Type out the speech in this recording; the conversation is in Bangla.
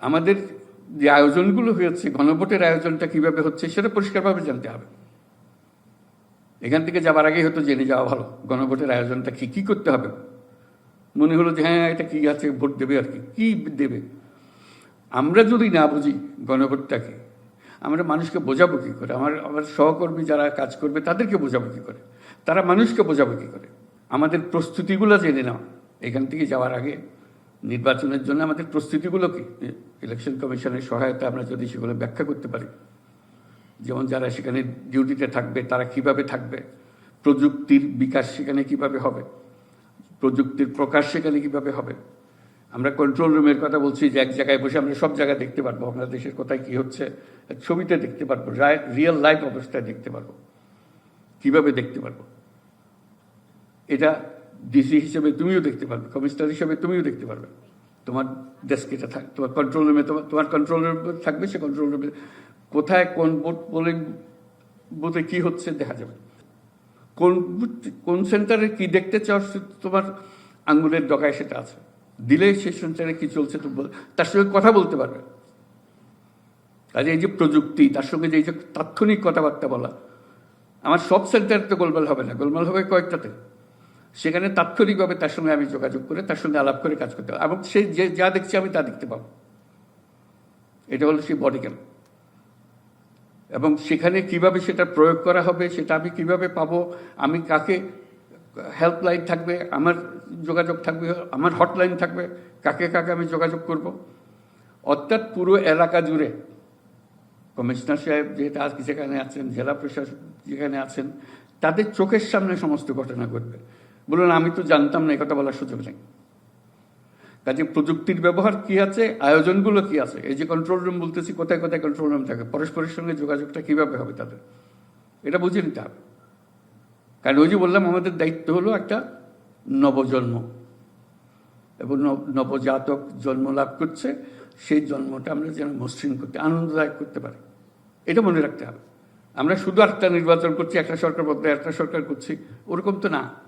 আমাদের যে আয়োজনগুলো হয়েছে, গণভোটের আয়োজনটা কীভাবে হচ্ছে সেটা পরিষ্কারভাবে জানতে হবে। এখান থেকে যাবার আগেই হয়তো জেনে যাওয়া ভালো, গণভোটের আয়োজনটা কী কী করতে হবে? মনে হলো যে হ্যাঁ এটা কী আছে, ভোট দেবে আর কি, কী দেবে? আমরা যদি না বুঝি গণভোটটাকে, আমরা মানুষকে বোঝাবো কী করে? আমার আমার সহকর্মী যারা কাজ করবে তাদেরকে বোঝাবো কী করে? তারা মানুষকে বোঝাবো কী করে? আমাদের প্রস্তুতিগুলো জেনে নাও। এখান থেকে যাওয়ার আগে নির্বাচনের জন্য আমাদের প্রস্তুতিগুলো কি? ইলেকশন কমিশনের সহায়তা আমরা যদি সেগুলো ব্যাখ্যা করতে পারি। যেমন যারা সেখানে ডিউটিতে থাকবে, তারা কীভাবে থাকবে? প্রযুক্তির বিকাশ সেখানে কীভাবে হবে? প্রযুক্তির প্রকাশ সেখানে কীভাবে হবে? আমরা কন্ট্রোল রুমের কথা বলছি যে এক জায়গায় বসে আমরা সব জায়গায় দেখতে পারব, আপনার দেশের কোথায় কি হচ্ছে, ছবিতে দেখতে পারব রিয়েল লাইফ অবস্থায় দেখতে পারব। কীভাবে দেখতে পারব? এটা ডিসি হিসেবে তুমিও দেখতে পারবে, কমিশনার হিসেবে তুমিও দেখতে পারবে। তোমার ডেস্ক এটা থাক, তোমার কন্ট্রোল রুমে তোমার তোমার কন্ট্রোল রুম থাকবে, সে কন্ট্রোল রুমে কোথায় কোন বুথ পোলিং বুথে কি হচ্ছে দেখা যাবে। কোন কোন সেন্টারে কি দেখতে চাও তোমার আঙ্গুলের ডকায় সেটা আছে। দিলে সেই সেন্টারে কি চলছে তার সঙ্গে কথা বলতে পারবে। কাজে এই যে প্রযুক্তি, তার সঙ্গে যে তাৎক্ষণিক কথাবার্তা বলা, আমার সব সেন্টারে তো গোলমাল হবে না, গোলমাল হবে কয়েকটাতে। সেখানে তাৎক্ষণিকভাবে তার সঙ্গে আমি যোগাযোগ করে তার সঙ্গে আলাপ করে কাজ করতে হবে এবং সে যে, যা দেখছি আমি তা দেখতে পাবো। এটা হলো সেই বডি ক্যাম এবং সেখানে কীভাবে সেটা প্রয়োগ করা হবে, সেটা আমি কীভাবে পাবো, আমি কাকে হেল্পলাইন থাকবে, আমার যোগাযোগ থাকবে, আমার হটলাইন থাকবে, কাকে কাকে আমি যোগাযোগ করব। অর্থাৎ পুরো এলাকা জুড়ে কমিশনার সাহেব যেটা আজকে যেখানে আছেন, জেলা প্রশাসক যেখানে আছেন, তাদের চোখের সামনে সমস্ত ঘটনা ঘটবে। বলুন, আমি তো জানতাম না কথা বলার সুযোগ নেই। কাজে প্রযুক্তির ব্যবহার কি আছে, আয়োজনগুলো কি আছে? এই যে কন্ট্রোল রুম বলতেছি, কোথায় কোথায় কন্ট্রোল রুম থাকে? পরস্পরের সঙ্গে যোগাযোগটা কীভাবে হবে তাদের? এটা বুঝে নিতে হবে। কারণ ওই যে বললাম, আমাদের দায়িত্ব হলো একটা নবজন্ম। এবং নব- নবজাতক জন্ম লাভ করছে, সেই জন্মটা আমরা যেন মসৃণ করতে, আনন্দদায়ক করতে পারি। এটা মনে রাখতে হবে। আমরা শুধু একটা নির্বাচন করছি, একটা সরকার বদলে একটা সরকার করছি, ওরকম তো না।